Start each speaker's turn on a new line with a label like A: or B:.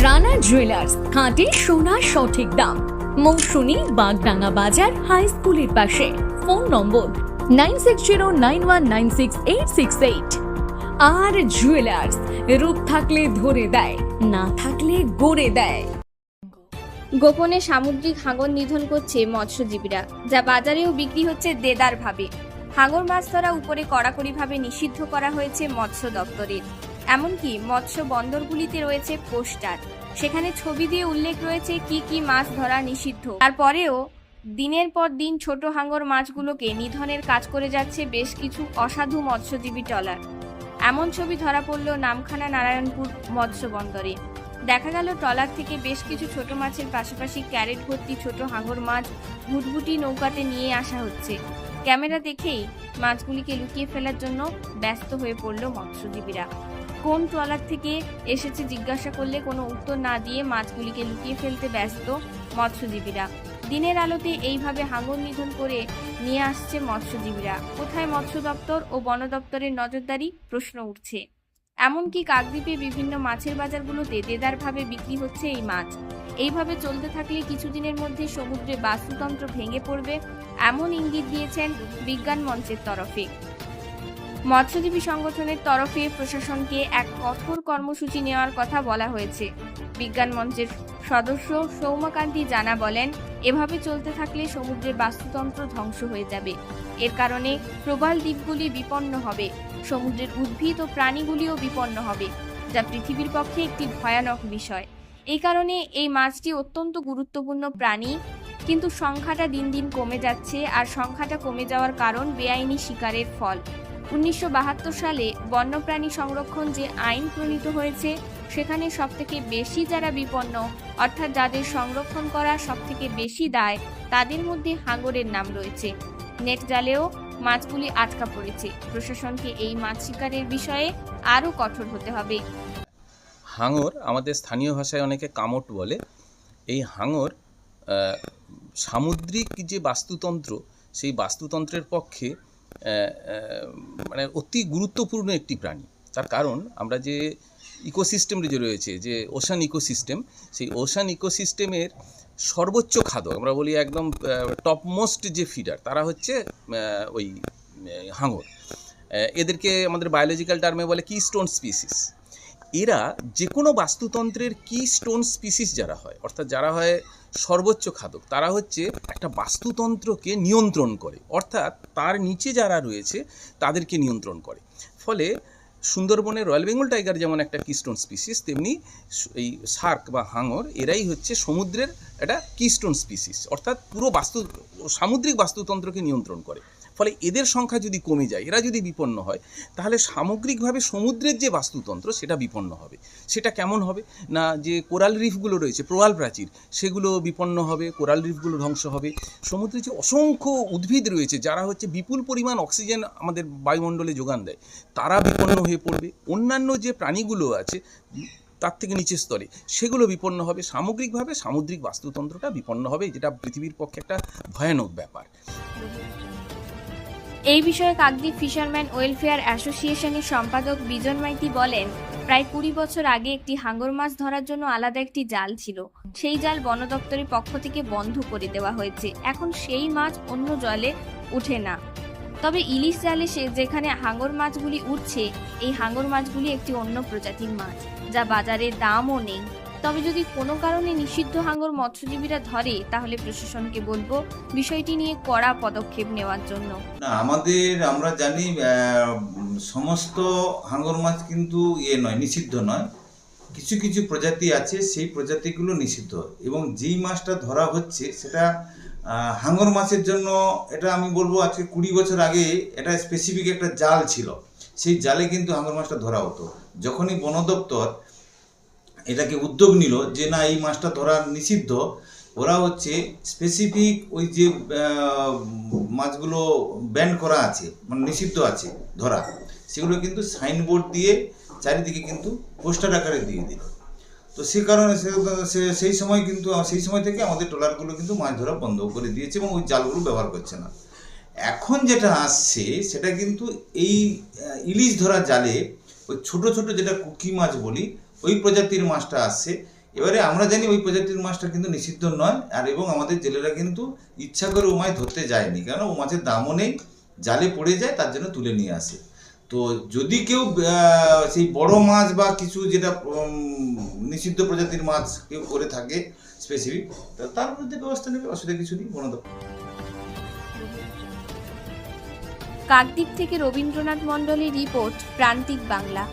A: Rana jewellers খাঁটি সোনার সঠিক দাম। মৌসুমী বাগডাঙ্গা বাজার হাই স্কুলের পাশে। Phone number nine six zero nine one nine six eight six eight. আর জুয়েলার্স রূপ থাকলে ধরে দেয়, না থাকলে গড়ে দেয়।
B: গোপনে সামুদ্রিক হাঙর নিধন করছে মৎস্যজীবীরা, যা বাজারেও বিক্রি হচ্ছে দেদার ভাবে হাঙর মাছ ধরা উপরে কড়াকড়িভাবে নিষিদ্ধ করা হয়েছে মৎস্য দপ্তরের। এমনকি মৎস্য বন্দরগুলিতে রয়েছে পোস্টার। সেখানে ছবি দিয়ে উল্লেখ রয়েছে কি কি মাছ ধরা নিষিদ্ধ। তারপরেও দিনের পর দিন ছোট হাঙ্গর মাছগুলোকে নিধনের কাজ করে যাচ্ছে বেশ কিছু অসাধু মৎস্যজীবী ট্রলার। এমন ছবি ধরা পড়ল নামখানা নারায়ণপুর মৎস্য বন্দরে। দেখা গেল ট্রলার থেকে বেশ কিছু ছোট মাছের পাশাপাশি ক্যারেট ভর্তি ছোট হাঙর মাছ ভুটভুটি নৌকাতে নিয়ে আসা হচ্ছে। ক্যামেরা দেখেই মাছগুলিকে লুকিয়ে ফেলার জন্য ব্যস্ত হয়ে পড়ল মৎস্যজীবীরা। কোন ট্রলার থেকে এসেছে জিজ্ঞাসা করলে কোনো উত্তর না দিয়ে মাছগুলিকে লুকিয়ে ফেলতে ব্যস্ত মৎস্যজীবীরা। দিনের আলোতে এইভাবে হাঙর নিধন করে নিয়ে আসছে মৎস্যজীবীরা। কোথায় মৎস্য দপ্তর ও বন দপ্তরের নজরদারি? প্রশ্ন উঠছে। এমনকি কাকদ্বীপে বিভিন্ন মাছের বাজারগুলোতে দেদারভাবে বিক্রি হচ্ছে এই মাছ। এইভাবে চলতে থাকলে কিছুদিনের মধ্যে সমুদ্রে বাস্তুতন্ত্র ভেঙে পড়বে, এমন ইঙ্গিত দিয়েছেন বিজ্ঞান মঞ্চের তরফে। মৎস্যজীবী সংগঠনের তরফে প্রশাসনকে এক কঠোর কর্মসূচি নেওয়ার কথা বলা হয়েছে। বিজ্ঞান মঞ্চের সদস্য সৌম্যকান্তি জানা বলেন, এভাবে চলতে থাকলে সমুদ্রের বাস্তুতন্ত্র ধ্বংস হয়ে যাবে। এর কারণে প্রবাল দ্বীপগুলি বিপন্ন হবে, সমুদ্রের উদ্ভিদ ও প্রাণীগুলিও বিপন্ন হবে, যা পৃথিবীর পক্ষে একটি ভয়ানক বিষয়। এই কারণে এই মাছটি অত্যন্ত গুরুত্বপূর্ণ প্রাণী, কিন্তু সংখ্যাটা দিন দিন কমে যাচ্ছে আর সংখ্যাটা কমে যাওয়ার কারণ বেআইনি শিকারের ফল। উনিশশো বাহাত্তর সালে বন্যপ্রাণী সংরক্ষণ যে আইন প্রণীত হয়েছে, সেখানে সবথেকে বেশি যারা বিপন্ন, অর্থাৎ যাদের সংরক্ষণ করা সবথেকে বেশি দায়, তাদের মধ্যে হাঙরের নাম রয়েছে। নেট জালেও মাছগুলি আটকা পড়েছে। প্রশাসনকে এই মাছ শিকারের বিষয়ে আরও কঠোর হতে হবে।
C: হাঙর আমাদের স্থানীয় ভাষায় অনেকে কামট বলে। এই হাঙর সামুদ্রিক যে বাস্তুতন্ত্র, সেই বাস্তুতন্ত্রের পক্ষে মানে অতি গুরুত্বপূর্ণ একটি প্রাণী। তার কারণ আমরা যে ইকোসিস্টেম যে রয়েছে, যে ওশান ইকোসিস্টেম, সেই ওশান ইকোসিস্টেমের সর্বোচ্চ খাদ্য আমরা বলি একদম টপমোস্ট যে ফিডার তারা হচ্ছে ওই হাঙর। এদেরকে আমাদের বায়োলজিক্যাল টার্মে বলে কি স্টোন স্পিসিস এরা যে কোনো বাস্তুতন্ত্রের কি স্টোন স্পিসিস যারা হয়, অর্থাৎ যারা হয় সর্বোচ্চ খাদক, তারা হচ্ছে একটা বাস্তুতন্ত্রকে নিয়ন্ত্রণ করে, অর্থাৎ তার নিচে যারা রয়েছে তাদেরকে নিয়ন্ত্রণ করে। ফলে সুন্দরবনের রয়্যাল বেঙ্গল টাইগার যেমন একটা কিস্টোন স্পিসিস তেমনি এই শার্ক বা হাঙর, এরাই হচ্ছে সমুদ্রের একটা কিস্টোন স্পিসিস অর্থাৎ পুরো বাস্তু সামুদ্রিক বাস্তুতন্ত্রকে নিয়ন্ত্রণ করে। ফলে এদের সংখ্যা যদি কমে যায়, এরা যদি বিপন্ন হয়, তাহলে সামগ্রিকভাবে সমুদ্রের যে বাস্তুতন্ত্র সেটা বিপন্ন হবে। সেটা কেমন হবে? না, যে কোরাল রিফগুলো রয়েছে, প্রবাল প্রাচীর, সেগুলো বিপন্ন হবে, কোরাল রিফগুলো ধ্বংস হবে। সমুদ্রে যে অসংখ্য উদ্ভিদ রয়েছে, যারা হচ্ছে বিপুল পরিমাণ অক্সিজেন আমাদের বায়ুমণ্ডলে যোগান দেয়, তারা বিপন্ন হয়ে পড়বে। অন্যান্য যে প্রাণীগুলো আছে, তার থেকে নিচের স্তরে, সেগুলো বিপন্ন হবে। সামগ্রিকভাবে সামুদ্রিক বাস্তুতন্ত্রটা বিপন্ন হবে, যেটা পৃথিবীর পক্ষে একটা ভয়ানক ব্যাপার।
B: এই বিষয়ে কাকদ্বীপ ফিশারম্যান ওয়েলফেয়ার অ্যাসোসিয়েশনের সম্পাদক বিজন মাইতি বলেন, প্রায় কুড়ি বছর আগে একটি হাঙ্গর মাছ ধরার জন্য আলাদা একটি জাল ছিল। সেই জাল বন দপ্তরের পক্ষ থেকে বন্ধ করে দেওয়া হয়েছে। এখন সেই মাছ অন্য জলে উঠে না। তবে ইলিশ জালে সে যেখানে হাঙ্গর মাছগুলি উঠছে, এই হাঙ্গর মাছগুলি একটি অন্য প্রজাতির মাছ, যা বাজারে দামও নেই। তবে যদি কোনো কারণে নিষিদ্ধ হাঙ্গর মৎস্যজীবীরা ধরে, তাহলে প্রশাসনকে বলব বিষয়টি নিয়ে কড়া পদক্ষেপ নেওয়ার জন্য।
D: না, আমাদের আমরা জানি সমস্ত হাঙ্গর মাছ কিন্তু ইয়ে নয়, নিষিদ্ধ নয়। কিছু কিছু প্রজাতি আছে, সেই প্রজাতিগুলো নিষিদ্ধ। এবং যেই মাছটা ধরা হচ্ছে, সেটা হাঙ্গর মাছের জন্য এটা আমি বলব, আজকে কুড়ি বছর আগে এটা স্পেসিফিক একটা জাল ছিল। সেই জালে কিন্তু হাঙ্গর মাছটা ধরা হতো। যখনই বন দপ্তর এটাকে উদ্যোগ নিল যে না, এই মাছটা ধরা নিষিদ্ধ। ওরা হচ্ছে স্পেসিফিক ওই যে মাছগুলো ব্যান করা আছে মানে নিষিদ্ধ আছে ধরা। সেগুলো কিন্তু সাইনবোর্ড দিয়ে চারিদিকে কিন্তু পোস্টার আকারে দিয়ে দিল। তো সে কারণে সেই সময় কিন্তু, সেই সময় থেকে আমাদের ট্রলারগুলো কিন্তু মাছ ধরা বন্ধ করে দিয়েছে এবং ওই জালগুলো ব্যবহার করছে না। এখন যেটা আসছে, সেটা কিন্তু এই ইলিশ ধরা জালে ওই ছোট ছোট যেটা কুকি মাছ বলি ওই প্রজাতির মাছটা আসছে এবারে আমরা জানি ওই প্রজাতির মাছটা কিন্তু নিষিদ্ধ নয়, আর এবং আমাদের জেলেরা কিন্তু ইচ্ছা করে ও মাছ ধরতে যায়নি। কারণ ও মাছের দামও নেই, জালে পড়ে যায়, তার জন্য তুলে নিয়ে আসে। তো যদি কেউ সেই বড় মাছ বা কিছু যেটা নিষিদ্ধ প্রজাতির মাছ কেউ করে থাকে স্পেসিফিক তার বিরুদ্ধে ব্যবস্থা নেবে, অসুবিধা কিছু নেই বন
B: কাকদ্বীপ থেকে রবীন্দ্রনাথ মণ্ডলের রিপোর্ট, প্রান্তিক বাংলা।